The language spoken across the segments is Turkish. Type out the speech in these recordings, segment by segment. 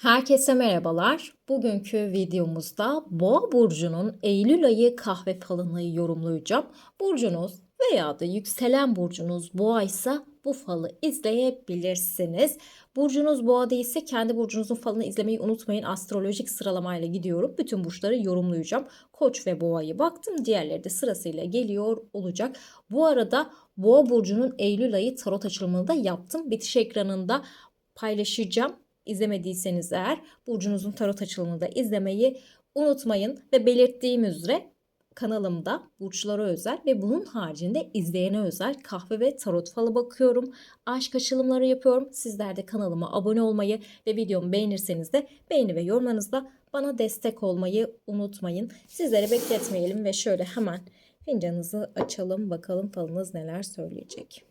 Herkese merhabalar. Bugünkü videomuzda Boğa burcunun Eylül ayı kahve falını yorumlayacağım. Burcunuz veya da yükselen burcunuz Boğa ise bu falı izleyebilirsiniz. Burcunuz Boğa değilse kendi burcunuzun falını izlemeyi unutmayın. Astrolojik sıralamayla gidiyorum. Bütün burçları yorumlayacağım. Koç ve Boğa'yı baktım. Diğerleri de sırasıyla geliyor olacak. Bu arada Boğa burcunun Eylül ayı tarot açılımını da yaptım. Bitiş ekranında paylaşacağım. İzlemediyseniz eğer burcunuzun tarot açılımını da izlemeyi unutmayın ve belirttiğim üzere kanalımda burçlara özel ve bunun haricinde izleyene özel kahve ve tarot falı bakıyorum. Aşk açılımları yapıyorum. Sizler de kanalıma abone olmayı ve videomu beğenirseniz de beğeni ve yorumlarınızla bana destek olmayı unutmayın. Sizleri bekletmeyelim ve şöyle hemen fincanınızı açalım bakalım falınız neler söyleyecek.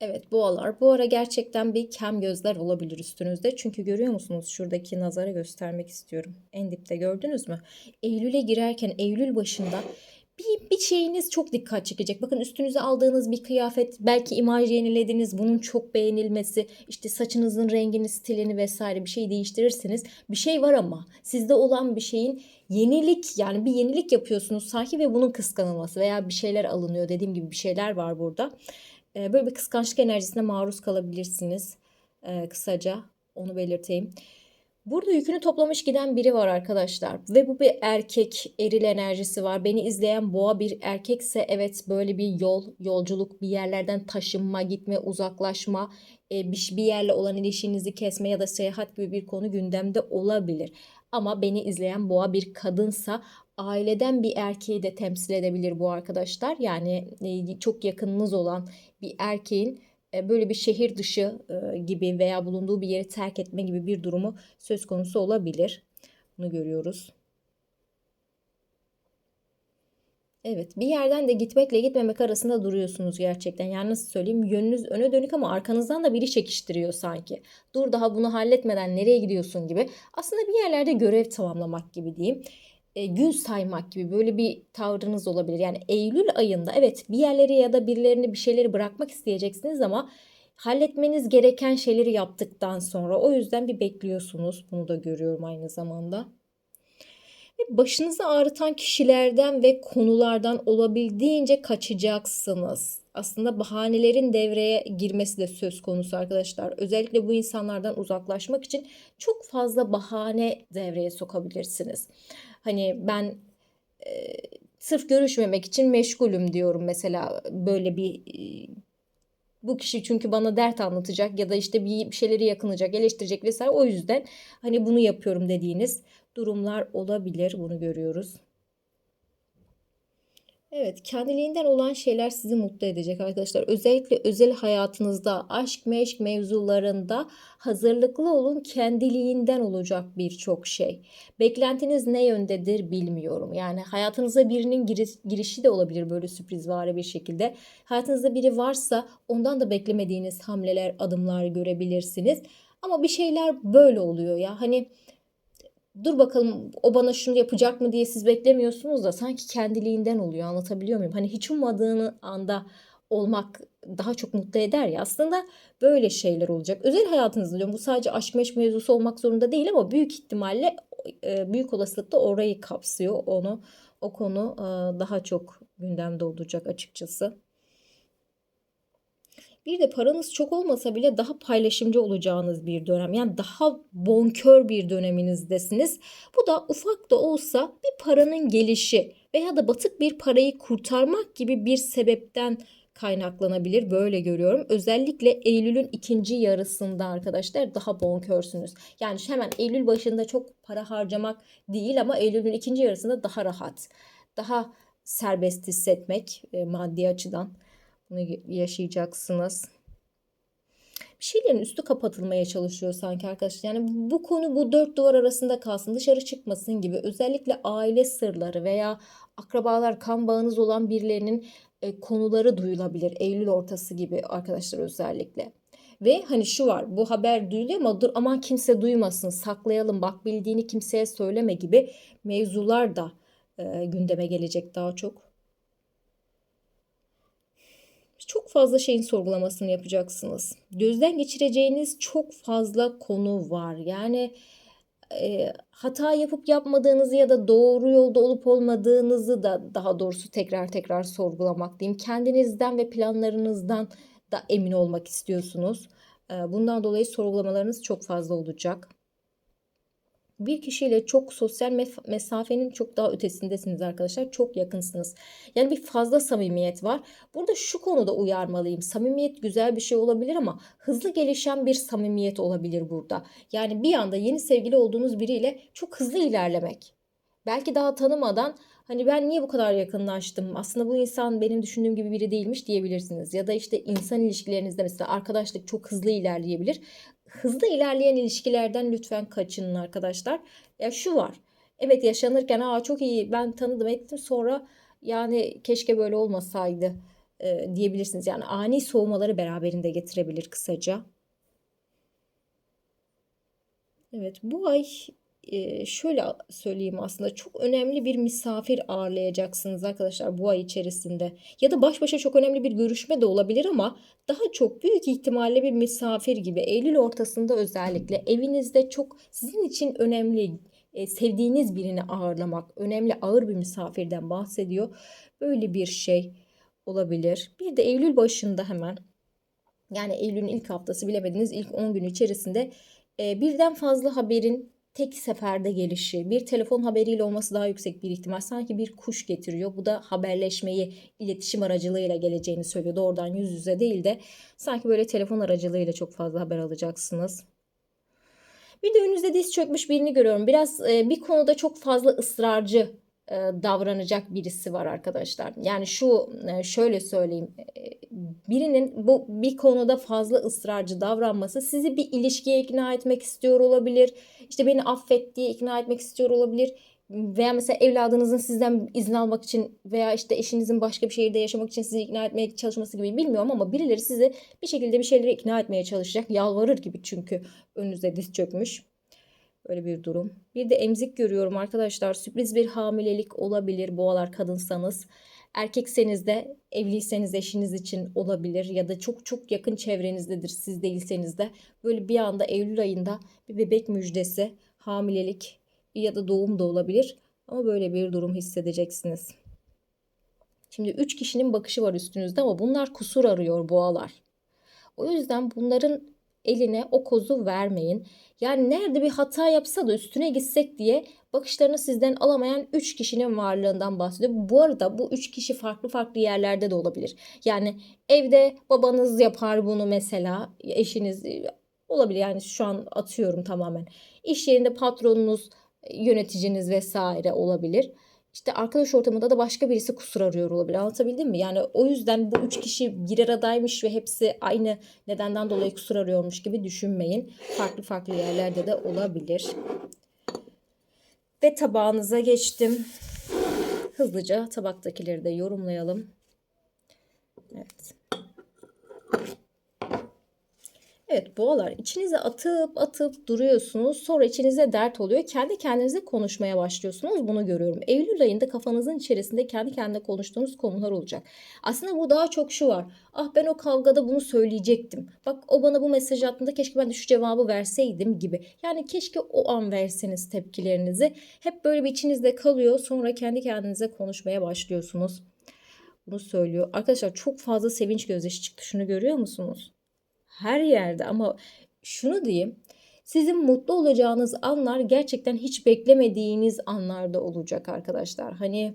Evet boğalar. Bu ara gerçekten bir kem gözler olabilir üstünüzde. Çünkü görüyor musunuz? Şuradaki nazara göstermek istiyorum. En dipte gördünüz mü? Eylül'e girerken Eylül başında bir, bir şeyiniz çok dikkat çekecek. Bakın üstünüze aldığınız bir kıyafet, belki imaj yenilediniz, bunun çok beğenilmesi, işte saçınızın rengini, stilini vesaire bir şey değiştirirsiniz. Bir şey var ama sizde olan bir şeyin yenilik yani bir yenilik yapıyorsunuz sanki ve bunun kıskanılması veya bir şeyler alınıyor. Dediğim gibi bir şeyler var burada. Ee, böyle bir kıskançlık enerjisine maruz kalabilirsiniz. Ee, kısaca onu belirteyim. Burada yükünü toplamış giden biri var arkadaşlar ve bu bir erkek eril enerjisi var. Beni izleyen boğa bir erkekse evet böyle bir yol, yolculuk, bir yerlerden taşınma, gitme, uzaklaşma, e, bir yerle olan ilişkinizi kesme ya da seyahat gibi bir konu gündemde olabilir. Ama beni izleyen boğa bir kadınsa aileden bir erkeği de temsil edebilir bu arkadaşlar. Yani e, çok yakınınız olan bir erkeğin e, böyle bir şehir dışı e, gibi veya bulunduğu bir yeri terk etme gibi bir durumu söz konusu olabilir. Bunu görüyoruz. Evet bir yerden de gitmekle gitmemek arasında duruyorsunuz gerçekten. Yani nasıl söyleyeyim yönünüz öne dönük ama arkanızdan da biri çekiştiriyor sanki. Dur daha bunu halletmeden nereye gidiyorsun gibi. Aslında bir yerlerde görev tamamlamak gibi diyeyim e, gün saymak gibi böyle bir tavrınız olabilir. Yani Eylül ayında evet bir yerleri ya da birilerini bir şeyleri bırakmak isteyeceksiniz ama halletmeniz gereken şeyleri yaptıktan sonra o yüzden bir bekliyorsunuz. Bunu da görüyorum aynı zamanda. Ve başınızı ağrıtan kişilerden ve konulardan olabildiğince kaçacaksınız. Aslında bahanelerin devreye girmesi de söz konusu arkadaşlar. Özellikle bu insanlardan uzaklaşmak için çok fazla bahane devreye sokabilirsiniz. Hani ben e, sırf görüşmemek için meşgulüm diyorum mesela böyle bir e, bu kişi çünkü bana dert anlatacak ya da işte bir şeyleri yakınacak, eleştirecek vesaire. O yüzden hani bunu yapıyorum dediğiniz durumlar olabilir. Bunu görüyoruz. Evet, kendiliğinden olan şeyler sizi mutlu edecek arkadaşlar. Özellikle özel hayatınızda, aşk meşk mevzularında hazırlıklı olun. Kendiliğinden olacak birçok şey. Beklentiniz ne yöndedir bilmiyorum. Yani hayatınıza birinin giriş, girişi de olabilir böyle sürpriz var bir şekilde. Hayatınızda biri varsa ondan da beklemediğiniz hamleler, adımlar görebilirsiniz. Ama bir şeyler böyle oluyor ya. Hani dur bakalım o bana şunu yapacak mı diye siz beklemiyorsunuz da sanki kendiliğinden oluyor anlatabiliyor muyum? Hani hiç ummadığını anda olmak daha çok mutlu eder ya aslında böyle şeyler olacak. Özel hayatınızda diyorum bu sadece aşk meşk mevzusu olmak zorunda değil ama büyük ihtimalle e, büyük olasılıkla orayı kapsıyor onu o konu e, daha çok gündemde olacak açıkçası. Bir de paranız çok olmasa bile daha paylaşımcı olacağınız bir dönem. Yani daha bonkör bir döneminizdesiniz. Bu da ufak da olsa bir paranın gelişi veya da batık bir parayı kurtarmak gibi bir sebepten kaynaklanabilir. Böyle görüyorum. Özellikle Eylül'ün ikinci yarısında arkadaşlar daha bonkörsünüz. Yani hemen Eylül başında çok para harcamak değil ama Eylül'ün ikinci yarısında daha rahat, daha serbest hissetmek e, maddi açıdan bunu yaşayacaksınız. Bir şeylerin üstü kapatılmaya çalışıyor sanki arkadaşlar. Yani bu konu bu dört duvar arasında kalsın, dışarı çıkmasın gibi. Özellikle aile sırları veya akrabalar, kan bağınız olan birilerinin e, konuları duyulabilir. Eylül ortası gibi arkadaşlar özellikle. Ve hani şu var bu haber duyuluyor ama dur aman kimse duymasın saklayalım bak bildiğini kimseye söyleme gibi mevzular da e, gündeme gelecek daha çok. Çok fazla şeyin sorgulamasını yapacaksınız. Gözden geçireceğiniz çok fazla konu var. Yani e, hata yapıp yapmadığınızı ya da doğru yolda olup olmadığınızı da daha doğrusu tekrar tekrar sorgulamak diyeyim. Kendinizden ve planlarınızdan da emin olmak istiyorsunuz. E, bundan dolayı sorgulamalarınız çok fazla olacak bir kişiyle çok sosyal mesafenin çok daha ötesindesiniz arkadaşlar. Çok yakınsınız. Yani bir fazla samimiyet var. Burada şu konuda uyarmalıyım. Samimiyet güzel bir şey olabilir ama hızlı gelişen bir samimiyet olabilir burada. Yani bir anda yeni sevgili olduğunuz biriyle çok hızlı ilerlemek. Belki daha tanımadan hani ben niye bu kadar yakınlaştım? Aslında bu insan benim düşündüğüm gibi biri değilmiş diyebilirsiniz. Ya da işte insan ilişkilerinizde mesela arkadaşlık çok hızlı ilerleyebilir hızlı ilerleyen ilişkilerden lütfen kaçının arkadaşlar. Ya şu var. Evet yaşanırken aa çok iyi ben tanıdım ettim sonra yani keşke böyle olmasaydı e, diyebilirsiniz. Yani ani soğumaları beraberinde getirebilir kısaca. Evet bu ay şöyle söyleyeyim aslında çok önemli bir misafir ağırlayacaksınız arkadaşlar bu ay içerisinde. Ya da baş başa çok önemli bir görüşme de olabilir ama daha çok büyük ihtimalle bir misafir gibi Eylül ortasında özellikle evinizde çok sizin için önemli sevdiğiniz birini ağırlamak önemli ağır bir misafirden bahsediyor. Böyle bir şey olabilir. Bir de Eylül başında hemen yani Eylül'ün ilk haftası bilemediniz ilk 10 gün içerisinde birden fazla haberin tek seferde gelişi, bir telefon haberiyle olması daha yüksek bir ihtimal. Sanki bir kuş getiriyor. Bu da haberleşmeyi iletişim aracılığıyla geleceğini söylüyor. Doğrudan yüz yüze değil de sanki böyle telefon aracılığıyla çok fazla haber alacaksınız. Bir de önünüzde diz çökmüş birini görüyorum. Biraz e, bir konuda çok fazla ısrarcı davranacak birisi var arkadaşlar. Yani şu e, şöyle söyleyeyim. E, birinin bu bir konuda fazla ısrarcı davranması sizi bir ilişkiye ikna etmek istiyor olabilir. İşte beni affet diye ikna etmek istiyor olabilir. Veya mesela evladınızın sizden izin almak için veya işte eşinizin başka bir şehirde yaşamak için sizi ikna etmeye çalışması gibi bilmiyorum ama birileri sizi bir şekilde bir şeyleri ikna etmeye çalışacak. Yalvarır gibi çünkü önünüze diz çökmüş. Böyle bir durum. Bir de emzik görüyorum arkadaşlar. Sürpriz bir hamilelik olabilir boğalar kadınsanız. Erkekseniz de evliyseniz eşiniz için olabilir ya da çok çok yakın çevrenizdedir siz değilseniz de böyle bir anda Eylül ayında bir bebek müjdesi, hamilelik ya da doğum da olabilir ama böyle bir durum hissedeceksiniz. Şimdi üç kişinin bakışı var üstünüzde ama bunlar kusur arıyor boğalar. O yüzden bunların eline o kozu vermeyin. Yani nerede bir hata yapsa da üstüne gitsek diye bakışlarını sizden alamayan 3 kişinin varlığından bahsediyor. Bu arada bu 3 kişi farklı farklı yerlerde de olabilir. Yani evde babanız yapar bunu mesela eşiniz e, olabilir yani şu an atıyorum tamamen. İş yerinde patronunuz, yöneticiniz vesaire olabilir. İşte arkadaş ortamında da başka birisi kusur arıyor olabilir. Anlatabildim mi? Yani o yüzden bu üç kişi bir aradaymış ve hepsi aynı nedenden dolayı kusur arıyormuş gibi düşünmeyin. Farklı farklı yerlerde de olabilir. Ve tabağınıza geçtim. Hızlıca tabaktakileri de yorumlayalım. Evet. Evet boğalar içinize atıp atıp duruyorsunuz. Sonra içinize dert oluyor. Kendi kendinize konuşmaya başlıyorsunuz. Bunu görüyorum. Eylül ayında kafanızın içerisinde kendi kendine konuştuğunuz konular olacak. Aslında bu daha çok şu var. Ah ben o kavgada bunu söyleyecektim. Bak o bana bu mesaj attığında keşke ben de şu cevabı verseydim gibi. Yani keşke o an verseniz tepkilerinizi. Hep böyle bir içinizde kalıyor. Sonra kendi kendinize konuşmaya başlıyorsunuz. Bunu söylüyor. Arkadaşlar çok fazla sevinç gözyaşı çıktı. Şunu görüyor musunuz? Her yerde ama şunu diyeyim. Sizin mutlu olacağınız anlar gerçekten hiç beklemediğiniz anlarda olacak arkadaşlar. Hani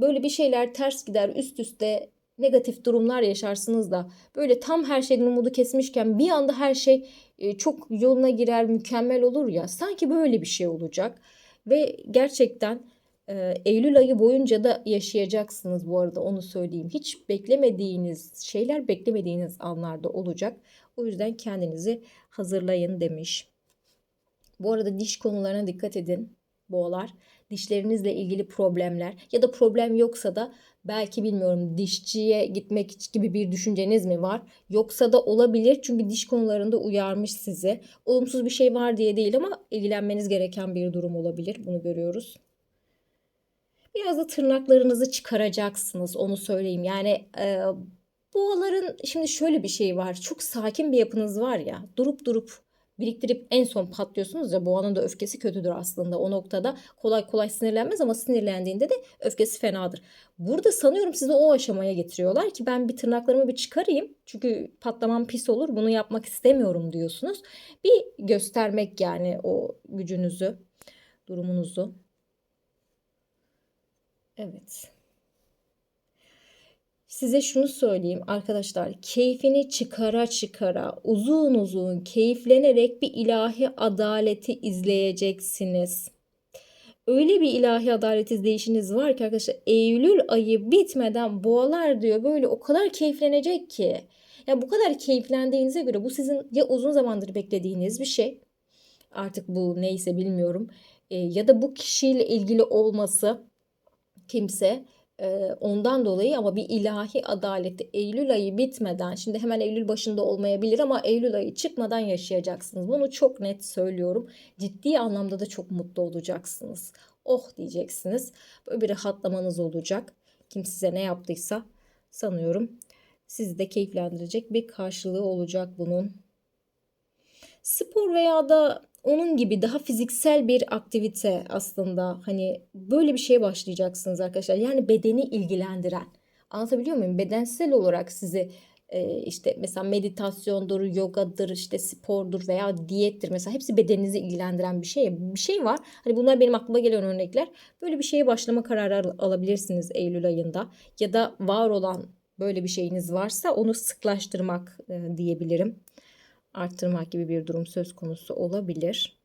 böyle bir şeyler ters gider üst üste negatif durumlar yaşarsınız da böyle tam her şeyden umudu kesmişken bir anda her şey e, çok yoluna girer mükemmel olur ya sanki böyle bir şey olacak ve gerçekten e, Eylül ayı boyunca da yaşayacaksınız bu arada onu söyleyeyim. Hiç beklemediğiniz şeyler beklemediğiniz anlarda olacak. O yüzden kendinizi hazırlayın demiş. Bu arada diş konularına dikkat edin boğalar. Dişlerinizle ilgili problemler ya da problem yoksa da belki bilmiyorum dişçiye gitmek gibi bir düşünceniz mi var? Yoksa da olabilir çünkü diş konularında uyarmış sizi. Olumsuz bir şey var diye değil ama ilgilenmeniz gereken bir durum olabilir. Bunu görüyoruz. Biraz da tırnaklarınızı çıkaracaksınız onu söyleyeyim. Yani e, Boğaların şimdi şöyle bir şey var. Çok sakin bir yapınız var ya. Durup durup biriktirip en son patlıyorsunuz ya boğanın da öfkesi kötüdür aslında o noktada kolay kolay sinirlenmez ama sinirlendiğinde de öfkesi fenadır. Burada sanıyorum sizi o aşamaya getiriyorlar ki ben bir tırnaklarımı bir çıkarayım çünkü patlamam pis olur bunu yapmak istemiyorum diyorsunuz. Bir göstermek yani o gücünüzü durumunuzu. Evet. Size şunu söyleyeyim arkadaşlar. Keyfini çıkara çıkara uzun uzun keyiflenerek bir ilahi adaleti izleyeceksiniz. Öyle bir ilahi adalet izleyişiniz var ki arkadaşlar Eylül ayı bitmeden boğalar diyor böyle o kadar keyiflenecek ki. Ya bu kadar keyiflendiğinize göre bu sizin ya uzun zamandır beklediğiniz bir şey. Artık bu neyse bilmiyorum. E, ya da bu kişiyle ilgili olması kimse ondan dolayı ama bir ilahi adaleti Eylül ayı bitmeden şimdi hemen Eylül başında olmayabilir ama Eylül ayı çıkmadan yaşayacaksınız. Bunu çok net söylüyorum. Ciddi anlamda da çok mutlu olacaksınız. Oh diyeceksiniz. Böyle bir rahatlamanız olacak. Kim size ne yaptıysa sanıyorum sizi de keyiflendirecek bir karşılığı olacak bunun. Spor veya da onun gibi daha fiziksel bir aktivite aslında hani böyle bir şeye başlayacaksınız arkadaşlar. Yani bedeni ilgilendiren. Anlatabiliyor muyum? Bedensel olarak sizi e, işte mesela meditasyondur, yogadır, işte spordur veya diyettir. Mesela hepsi bedeninizi ilgilendiren bir şey. Bir şey var. Hani bunlar benim aklıma gelen örnekler. Böyle bir şeye başlama kararı alabilirsiniz Eylül ayında. Ya da var olan böyle bir şeyiniz varsa onu sıklaştırmak e, diyebilirim arttırmak gibi bir durum söz konusu olabilir.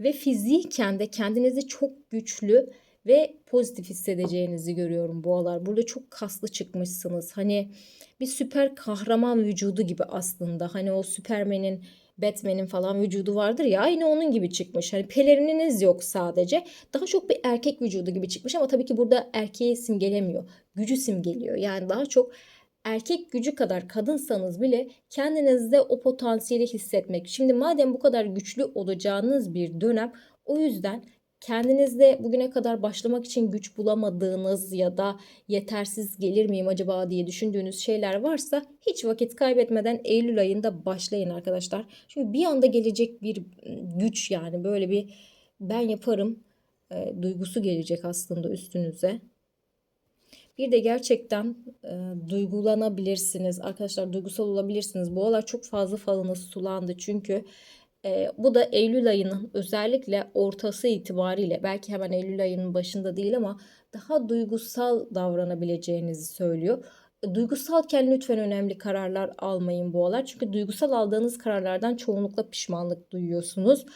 Ve fiziken de kendinizi çok güçlü ve pozitif hissedeceğinizi görüyorum boğalar. Burada çok kaslı çıkmışsınız. Hani bir süper kahraman vücudu gibi aslında. Hani o Superman'in Batman'in falan vücudu vardır ya aynı onun gibi çıkmış. Hani pelerininiz yok sadece. Daha çok bir erkek vücudu gibi çıkmış ama tabii ki burada erkeği simgelemiyor. Gücü simgeliyor. Yani daha çok erkek gücü kadar kadınsanız bile kendinizde o potansiyeli hissetmek. Şimdi madem bu kadar güçlü olacağınız bir dönem o yüzden kendinizde bugüne kadar başlamak için güç bulamadığınız ya da yetersiz gelir miyim acaba diye düşündüğünüz şeyler varsa hiç vakit kaybetmeden Eylül ayında başlayın arkadaşlar. Çünkü bir anda gelecek bir güç yani böyle bir ben yaparım e, duygusu gelecek aslında üstünüze. Bir de gerçekten e, duygulanabilirsiniz. Arkadaşlar duygusal olabilirsiniz. Bu aralar çok fazla falınız sulandı. Çünkü e, bu da Eylül ayının özellikle ortası itibariyle belki hemen Eylül ayının başında değil ama daha duygusal davranabileceğinizi söylüyor. Duygusalken lütfen önemli kararlar almayın bu aralar. Çünkü duygusal aldığınız kararlardan çoğunlukla pişmanlık duyuyorsunuz.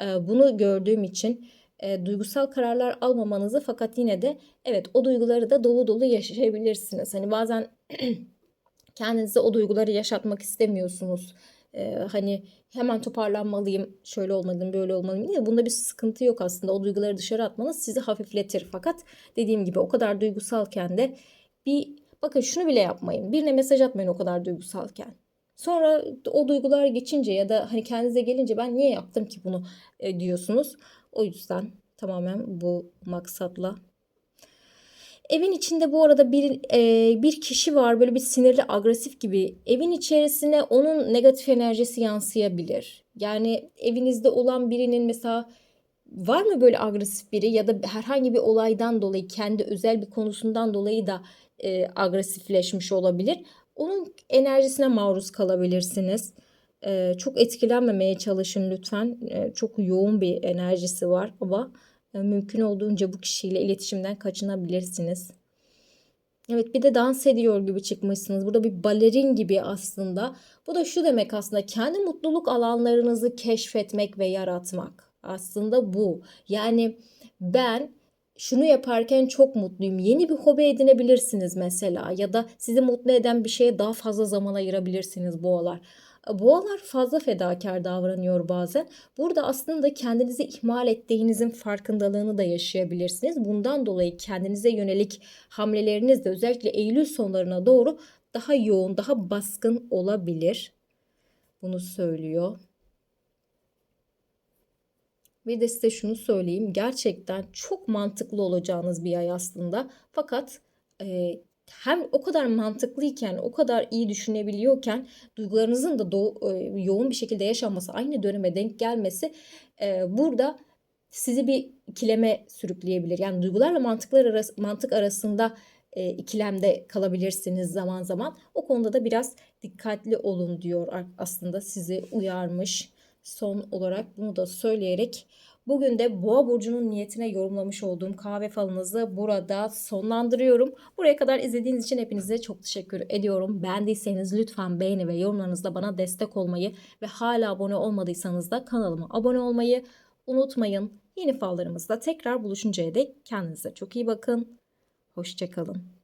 E, bunu gördüğüm için e, duygusal kararlar almamanızı fakat yine de evet o duyguları da dolu dolu yaşayabilirsiniz. Hani bazen kendinize o duyguları yaşatmak istemiyorsunuz. E, hani hemen toparlanmalıyım, şöyle olmalıyım, böyle olmalıyım diye. Bunda bir sıkıntı yok aslında. O duyguları dışarı atmanız sizi hafifletir. Fakat dediğim gibi o kadar duygusalken de bir bakın şunu bile yapmayın. Birine mesaj atmayın o kadar duygusalken. Sonra o duygular geçince ya da hani kendinize gelince ben niye yaptım ki bunu e, diyorsunuz. O yüzden tamamen bu maksatla. Evin içinde bu arada bir e, bir kişi var böyle bir sinirli agresif gibi. Evin içerisine onun negatif enerjisi yansıyabilir. Yani evinizde olan birinin mesela var mı böyle agresif biri ya da herhangi bir olaydan dolayı kendi özel bir konusundan dolayı da e, agresifleşmiş olabilir. Onun enerjisine maruz kalabilirsiniz. Ee, çok etkilenmemeye çalışın lütfen. Ee, çok yoğun bir enerjisi var ama e, mümkün olduğunca bu kişiyle iletişimden kaçınabilirsiniz. Evet bir de dans ediyor gibi çıkmışsınız. Burada bir balerin gibi aslında. Bu da şu demek aslında kendi mutluluk alanlarınızı keşfetmek ve yaratmak. Aslında bu. Yani ben şunu yaparken çok mutluyum. Yeni bir hobi edinebilirsiniz mesela ya da sizi mutlu eden bir şeye daha fazla zaman ayırabilirsiniz bu aralar. Boğalar fazla fedakar davranıyor bazen. Burada aslında kendinizi ihmal ettiğinizin farkındalığını da yaşayabilirsiniz. Bundan dolayı kendinize yönelik hamleleriniz de özellikle Eylül sonlarına doğru daha yoğun, daha baskın olabilir. Bunu söylüyor. Bir de size şunu söyleyeyim. Gerçekten çok mantıklı olacağınız bir ay aslında. Fakat hem o kadar mantıklıyken, o kadar iyi düşünebiliyorken duygularınızın da do- e, yoğun bir şekilde yaşanması, aynı döneme denk gelmesi e, burada sizi bir ikileme sürükleyebilir. Yani duygularla mantıklar arası, mantık arasında e, ikilemde kalabilirsiniz zaman zaman. O konuda da biraz dikkatli olun diyor aslında sizi uyarmış. Son olarak bunu da söyleyerek bugün de Boğa burcunun niyetine yorumlamış olduğum kahve falınızı burada sonlandırıyorum. Buraya kadar izlediğiniz için hepinize çok teşekkür ediyorum. Beğendiyseniz lütfen beğeni ve yorumlarınızla bana destek olmayı ve hala abone olmadıysanız da kanalıma abone olmayı unutmayın. Yeni fallarımızda tekrar buluşuncaya dek kendinize çok iyi bakın. Hoşçakalın.